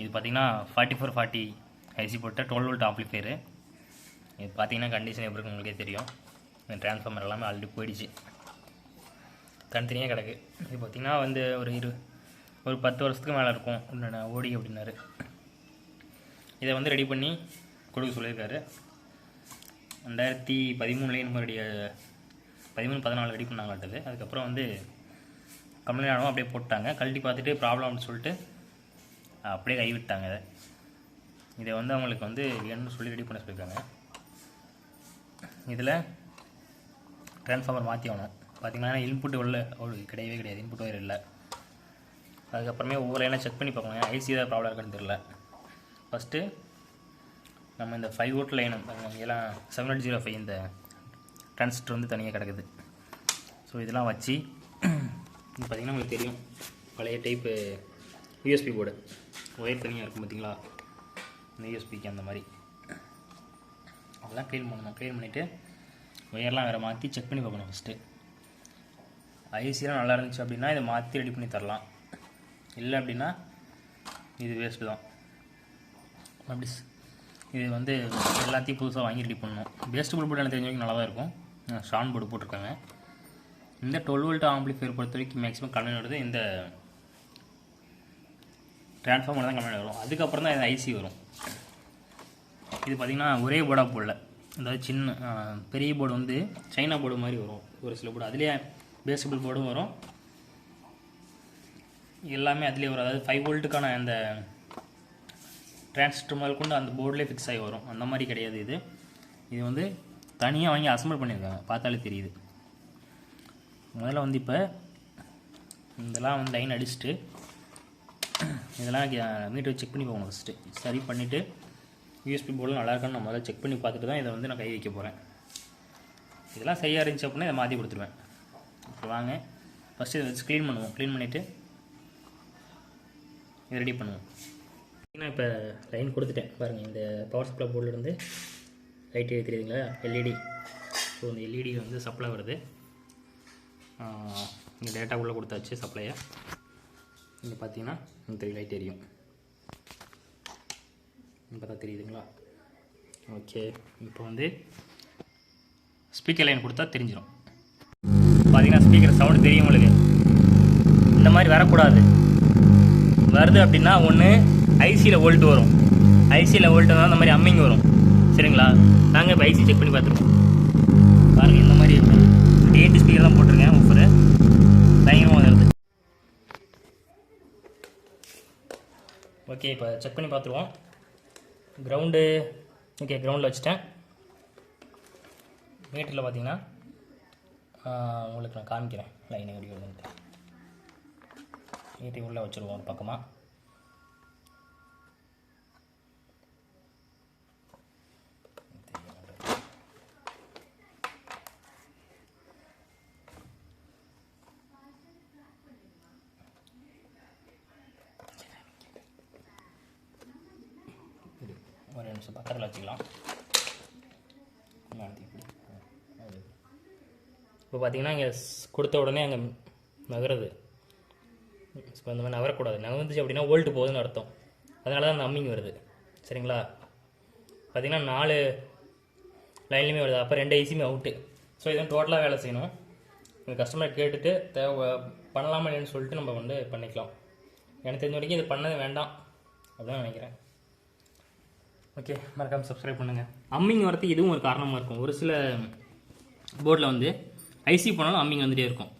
இது பார்த்தீங்கன்னா forty four forty IC போட்ட டுவெல் வோல்ட் ஆம்ப்ளிஃபையரு இது பார்த்தீங்கன்னா கண்டிஷன் எப்படி இருக்குன்னு உங்களுக்கே தெரியும். இந்த டிரான்ஸ்ஃபார்மர் எல்லாமே ஆல்ரெடி போயிடுச்சு. தனித்தனியாக கிடக்கு. இது பார்த்தீங்கன்னா வந்து ஒரு இரு ஒரு பத்து வருஷத்துக்கு மேலே இருக்கும். உன்னோட ஓடி அப்படின்னாரு. இதை வந்து ரெடி பண்ணி கொடுக்க சொல்லியிருக்காரு. ரெண்டாயிரத்தி பதிமூணுலேயே இந்த மாதிரி பதிமூணு பதினாலு ரெடி பண்ணாங்கட்டது அதுக்கப்புறம் வந்து கம்ப்ளைண்ட் ஆனவும் அப்படியே போட்டாங்க. கழட்டி பார்த்துட்டு ப்ராப்ளம்னு சொல்லிட்டு அப்படியே கைவிட்டாங்க இதை. இதை வந்து அவங்களுக்கு வந்து வேணும்னு சொல்லி ரெடி பண்ண சொல்லியிருக்காங்க. இதில் ட்ரான்ஸ்ஃபார்மர் மாற்றி ஆகணும். பார்த்தீங்கன்னா இன்புட் உள்ள கிடையவே கிடையாது. இன்புட் ஒயர் இல்லை. அதுக்கப்புறமே ஒவ்வொரு லைனாக செக் பண்ணி பார்க்கணும். ஐசி ஏதாவது ப்ராப்ளம் இருக்குன்னு தெரில ஃபஸ்ட்டு நம்ம இந்த ஃபைவ் ஓட் லைன் எல்லாம் செவன் எயிட் ஜீரோ ஃபைவ் இந்த டிரான்சிஸ்டர் வந்து தனியாக கிடக்குது. ஸோ இதெல்லாம் வச்சு பார்த்திங்கன்னா உங்களுக்கு தெரியும். பழைய டைப்பு யூஎஸ்பி போர்டு ஒயர் தனியாக இருக்கும் பார்த்தீங்களா இந்த யூஎஸ்பிக்கு அந்த மாதிரி. அதெல்லாம் க்ளீன் பண்ணணும். க்ளீன் பண்ணிவிட்டு ஒயர்லாம் வேறு மாற்றி செக் பண்ணி பார்க்கணும் ஃபஸ்ட்டு ஐசிலாம் நல்லா இருந்துச்சு அப்படின்னா இதை மாற்றி ரெடி பண்ணி தரலாம். இல்லை அப்படின்னா இது வேஸ்ட்டு தான். அப்படி இது வந்து எல்லாத்தையும் புதுசாக வாங்கி ரெடி பண்ணணும். வேஸ்ட் போர்டு போட்டு எனக்கு தெரிஞ்ச வரைக்கும் நல்லா தான் இருக்கும் ஷான் போர்டு போட்டிருக்காங்க. இந்த டுவெல் வோல்ட் ஆம்பிளிஃபையர் பொறுத்த வரைக்கும் மேக்ஸிமம் கலந்து இந்த டிரான்ஸ்ஃபார்மர் தான் கம்மியாக வரும். அதுக்கப்புறம் தான் இது ஐசி வரும். இது பார்த்திங்கன்னா ஒரே போர்டாக போடல. அதாவது சின்ன பெரிய போர்டு வந்து சைனா போர்டு மாதிரி வரும். ஒரு சில போர்டு அதுலேயே பேசபிள் போர்டும் வரும். எல்லாமே அதுலேயே வரும். அதாவது ஃபைவ் வோல்ட்டுக்கான அந்த டிரான்சிஸ்டர் முதல் கொண்டு அந்த போர்டிலே ஃபிக்ஸ் ஆகி வரும். அந்த மாதிரி கிடையாது இது. இது வந்து தனியாக வாங்கி அசம்பிள் பண்ணியிருக்காங்க. பார்த்தாலே தெரியுது. முதல்ல வந்து இப்போ இதெல்லாம் வந்து லைன் அடிச்சுட்டு இதெல்லாம் மீட்டர் செக் பண்ணி போகணும் ஃபஸ்ட்டு சரி பண்ணிவிட்டு யூஎஸ்பி போர்டில் நல்லா இருக்கான்னு நான் முதல்ல செக் பண்ணி பார்த்துட்டு தான் இதை வந்து நான் கை வைக்க போகிறேன் இதெல்லாம் சரியாக இருந்துச்சு அப்படின்னா இதை மாற்றி கொடுத்துருவேன். இப்போ வாங்க. ஃபஸ்ட்டு இதை வச்சு க்ளீன் பண்ணுவோம். க்ளீன் பண்ணிவிட்டு இதை ரெடி பண்ணுவோம். நான் இப்போ லைன் கொடுத்துட்டேன். பாருங்கள் இந்த பவர் சப்ளை போர்டிலேருந்து லைட் தெரியுதுங்களா எல்இடி ஸோ இந்த எல்இடி வந்து சப்ளை வருது. இங்கே டேட்டா உள்ளே கொடுத்தாச்சு சப்ளையை இங்கே பார்த்தீங்கன்னா இந்த த்ரீ லைட் எரியும் பார்த்தா தெரியுதுங்களா? ஓகே இப்போ வந்து ஸ்பீக்கர் லைன் கொடுத்தா தெரிஞ்சிடும் பார்த்தீங்கன்னா ஸ்பீக்கர் சவுண்டு தெரியும் உங்களுக்கு. இந்த மாதிரி வரக்கூடாது. வருது அப்படின்னா ஒன்று ஐசியில் வோல்ட் வரும். ஐசியில் வோல்ட்டு வந்தால் அந்த மாதிரி அம்மிங் வரும். சரிங்களா? நாங்கள் இப்போ ஐசி செக் பண்ணி பார்த்துருவோம் பாருங்கள் இந்த மாதிரி இருக்கும் எயிட்டி ஸ்பீக்கர் தான் போட்டிருக்கேன் ஆஃபரு பயங்கரமாக வருது ஓகே இப்போ செக் பண்ணி பார்த்துருவோம். கிரவுண்டு ஓகே கிரவுண்டில் வச்சுட்டேன். மீட்டரில் பார்த்தீங்கன்னா உங்களுக்கு நான் காமிக்கிறேன். லைன் எப்படி வருதுன்ட்டு மீட்டர் உள்ளே வச்சுருவோம் ஒரு பக்கமாக ஒரு நிமிஷம் பக்கத்தில் வச்சுக்கலாம். இப்போ பார்த்தீங்கன்னா இங்கே கொடுத்த உடனே அங்கே நகருது. இப்போ இந்த மாதிரி நகரக்கூடாது. நகர்ந்துச்சு அப்படின்னா ஓல்டு போகுதுன்னு அர்த்தம். அதனால தான் அந்த அம்மிங் வருது. சரிங்களா? பார்த்தீங்கன்னா நாலு லைன்லையுமே வருது. அப்போ ரெண்டு ஐசியுமே அவுட்டு ஸோ இதை டோட்டலாக வேலை செய்யணும். இந்த கஸ்டமர் கேட்டுட்டு தேவை பண்ணலாமா இல்லைன்னு சொல்லிட்டு நம்ம வந்து பண்ணிக்கலாம். எனக்கு தெரிஞ்ச வரைக்கும் இது பண்ணது வேண்டாம். அப்படின்னு நினைக்கிறேன். ஓகே மறக்காம சப்ஸ்கிரைப் பண்ணுங்கள் அம்மிங் வரத்துக்கு இதுவும் ஒரு காரணமாக இருக்கும். ஒரு சில போர்டில் வந்து ஐசி போனாலும் அம்மிங் வந்துகிட்டே இருக்கும்.